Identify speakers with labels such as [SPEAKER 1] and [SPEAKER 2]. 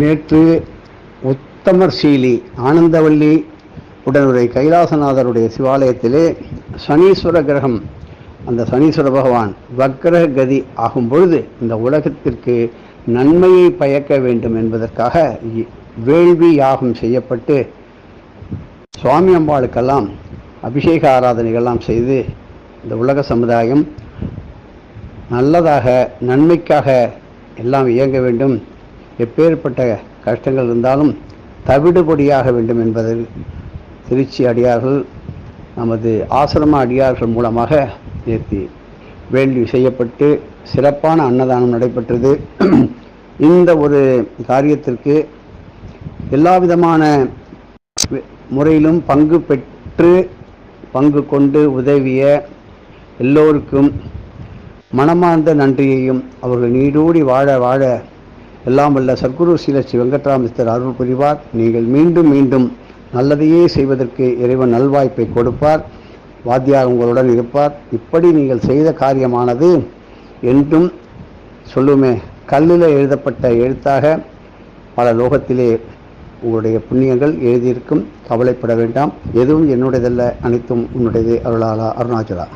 [SPEAKER 1] நேற்று உத்தமர் சீலி ஆனந்தவள்ளி உடனுடைய கைலாசநாதருடைய சிவாலயத்திலே சனீஸ்வர கிரகம் அந்த சனீஸ்வர பகவான் வக்ர கதி ஆகும் பொழுது இந்த உலகத்திற்கு நன்மையை பயக்க வேண்டும் என்பதற்காக வேள்வி யாகம் செய்யப்பட்டு சுவாமி அம்பாளுக்கெல்லாம் அபிஷேக ஆராதனைகள்லாம் செய்து இந்த உலக சமுதாயம் நல்லதாக நன்மைக்காக எல்லாம் இயங்க வேண்டும். எப்பேற்பட்ட கஷ்டங்கள் இருந்தாலும் தவிடுபடியாக வேண்டும் என்பதில் திருச்சி அடியார்கள் நமது ஆசிரம அடியார்கள் மூலமாக ஏற்றி வேள்வி செய்யப்பட்டு சிறப்பான அன்னதானம் நடைபெற்றது. இந்த ஒரு காரியத்திற்கு எல்லா விதமான முறையிலும் பங்கு பெற்று பங்கு கொண்டு உதவிய எல்லோருக்கும் மனமார்ந்த நன்றியையும் அவர்கள் நீடூடி வாழ வாழ எல்லாம் வல்ல சர்க்குரு சீல ஸ்ரீ வெங்கட்ராமிஸ்தர் அருள் புரிவார். நீங்கள் மீண்டும் மீண்டும் நல்லதையே செய்வதற்கு இறைவன் நல்வாய்ப்பை கொடுப்பார். வாத்தியார் உங்களுடன் இருப்பார். இப்படி நீங்கள் செய்த காரியமானது என்றும் சொல்லுமே. கல்லில் எழுதப்பட்ட எழுத்தாக பல லோகத்திலே உங்களுடைய புண்ணியங்கள் எழுதியிருக்கும். கவலைப்பட வேண்டாம். எதுவும் என்னுடையதல்ல. அனைத்தும் உன்னுடையது அருளாலா அருணாச்சலா.